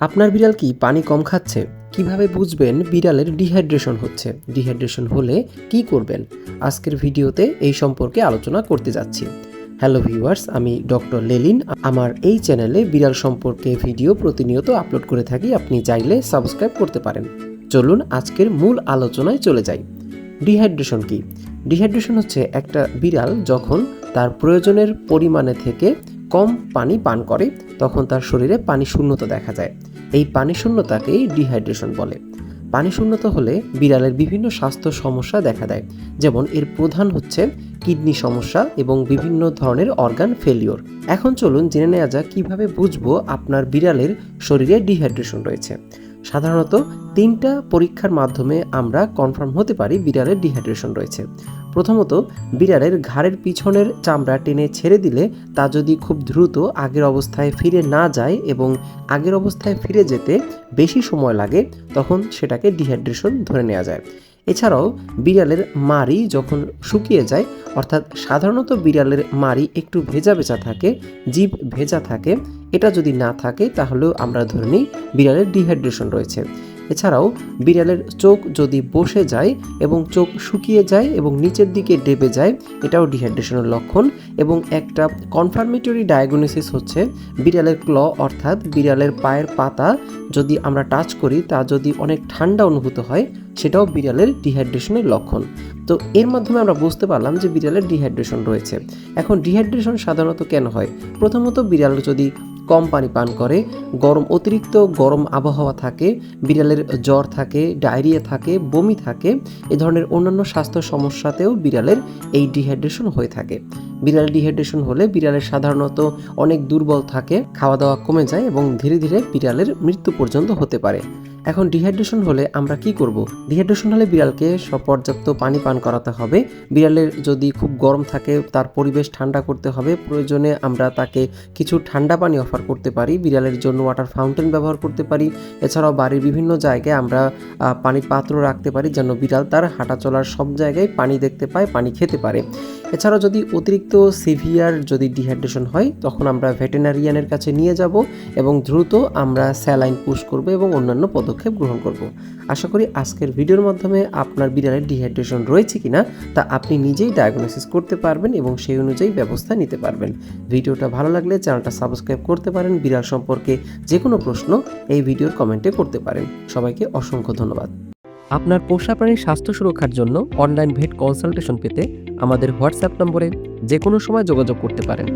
আপনার বিড়াল কি পানি কম খাচ্ছে? কীভাবে বুঝবেন বিড়ালের ডিহাইড্রেশন হচ্ছে? ডিহাইড্রেশন হলে কি করবেন? আজকের ভিডিওতে এই সম্পর্কে আলোচনা করতে যাচ্ছি। হ্যালো ভিউয়ার্স, আমি ডক্টর লেলিন। আমার এই চ্যানেলে বিড়াল সম্পর্কে ভিডিও প্রতিনিয়ত আপলোড করে থাকি। আপনি চাইলে সাবস্ক্রাইব করতে পারেন। চলুন আজকের মূল আলোচনায় চলে যাই। ডিহাইড্রেশন কি? ডিহাইড্রেশন হচ্ছে একটা বিড়াল যখন তার প্রয়োজনের পরিমাণে থেকে কম পানি পান করে, তখন তার শরীরে পানি শূন্যতা দেখা যায়। এই পানি শূন্যতাকেই ডিহাইড্রেশন বলে। পানি শূন্যতা হলে বিড়ালের বিভিন্ন স্বাস্থ্য সমস্যা দেখা দেয়, যেমন এর প্রধান হচ্ছে কিডনি সমস্যা এবং বিভিন্ন ধরনের অর্গান ফেলিওর এখন চলুন জেনে নেওয়া যাক কীভাবে বুঝব আপনার বিড়ালের শরীরে ডিহাইড্রেশন রয়েছে। সাধারণত তিনটা পরীক্ষার মাধ্যমে আমরা কনফার্ম হতে পারি বিড়ালের ডিহাইড্রেশন রয়েছে। প্রথমত, বিড়ালের ঘাড়ের পিছনের চামড়া টেনে ছেড়ে দিলে তা যদি খুব দ্রুত আগের অবস্থায় ফিরে না যায় এবং আগের অবস্থায় ফিরে যেতে বেশি সময় লাগে, তখন সেটাকে ডিহাইড্রেশন ধরে নেওয়া যায়। এছাড়াও বিড়ালের মাড়ি যখন শুকিয়ে যায়, অর্থাৎ সাধারণত বিড়ালের মাড়ি একটু ভেজা ভেজা থাকে, জীব ভেজা থাকে, এটা যদি না থাকে তাহলেও আমরা ধরে নিই বিড়ালের ডিহাইড্রেশন রয়েছে। এছাড়াও বিড়ালের চোখ যদি বসে যায় এবং চোখ শুকিয়ে যায় এবং নিচের দিকে ডেবে যায়, এটাও ডিহাইড্রেশনের লক্ষণ এবং একটা কনফার্মেটরি ডায়াগনোসিস হচ্ছে বিড়ালের ক্ল অর্থাৎ বিড়ালের পায়ের পাতা যদি আমরা টাচ করি, তা যদি অনেক ঠান্ডা অনুভূত হয়, সেটাও বিড়ালের ডিহাইড্রেশনের লক্ষণ। তো এর মাধ্যমে আমরা বুঝতে পারলাম যে বিড়ালের ডিহাইড্রেশন রয়েছে। এখন ডিহাইড্রেশন সাধারণত কেন হয়? প্রথমত বিড়াল যদি কম পানি পান করে, গরম অতিরিক্ত গরম আবহাওয়া থাকে, বিড়ালের জ্বর থাকে, ডায়রিয়া থাকে, বমি থাকে, এ ধরনের অন্যান্য স্বাস্থ্য সমস্যাতেও বিড়ালের এই ডিহাইড্রেশন হয়ে থাকে। বিড়াল ডিহাইড্রেশন হলে বিড়ালের সাধারণত অনেক দুর্বল থাকে, খাওয়া দাওয়া কমে যায় এবং ধীরে ধীরে বিড়ালের মৃত্যু পর্যন্ত হতে পারে। এখন ডিহাইড্রেশন হলে আমরা কি করব? ডিহাইড্রেশন হলে বিড়ালকে পর্যাপ্ত পানি পান করাতে হবে। বিড়ালের যদি খুব গরম থাকে, তার পরিবেশ ঠান্ডা করতে হবে। প্রয়োজনে আমরা তাকে কিছু ঠান্ডা পানি অফার করতে পারি। বিড়ালের জন্য ওয়াটার ফাউন্টেন ব্যবহার করতে পারি। এছাড়াও বাড়ির বিভিন্ন জায়গায় আমরা পানির পাত্র রাখতে পারি যেন বিড়াল তার হাঁটা চলার সব জায়গায় পানি দেখতে পায়, পানি খেতে পারে। এছাড়াও যদি অতিরিক্ত সিভিয়ার যদি ডিহাইড্রেশন হয়, তখন আমরা ভেটেনারিয়ানের কাছে নিয়ে যাব এবং দ্রুত আমরা স্যালাইন পুশ করব এবং অন্যান্য পদক্ষেপ গ্রহণ করব। আশা করি আজকের ভিডিওর মাধ্যমে আপনার বিড়ালের ডিহাইড্রেশন রয়েছে কিনা তা আপনি নিজেই ডায়াগনোসিস করতে পারবেন এবং সেই অনুযায়ী ব্যবস্থা নিতে পারবেন। ভিডিওটা ভালো লাগলে চ্যানেলটা সাবস্ক্রাইব করতে পারেন, বিড়াল সম্পর্কে যে কোনো প্রশ্ন এই ভিডিওর কমেন্টে করতে পারেন। সবাইকে অসংখ্য ধন্যবাদ। আপনার পোষা প্রাণীর স্বাস্থ্য সুরক্ষার জন্য অনলাইন ভেট কনসালটেশন পেতে আমাদের হোয়াটসঅ্যাপ নম্বরে যে কোনো সময় যোগাযোগ করতে পারেন।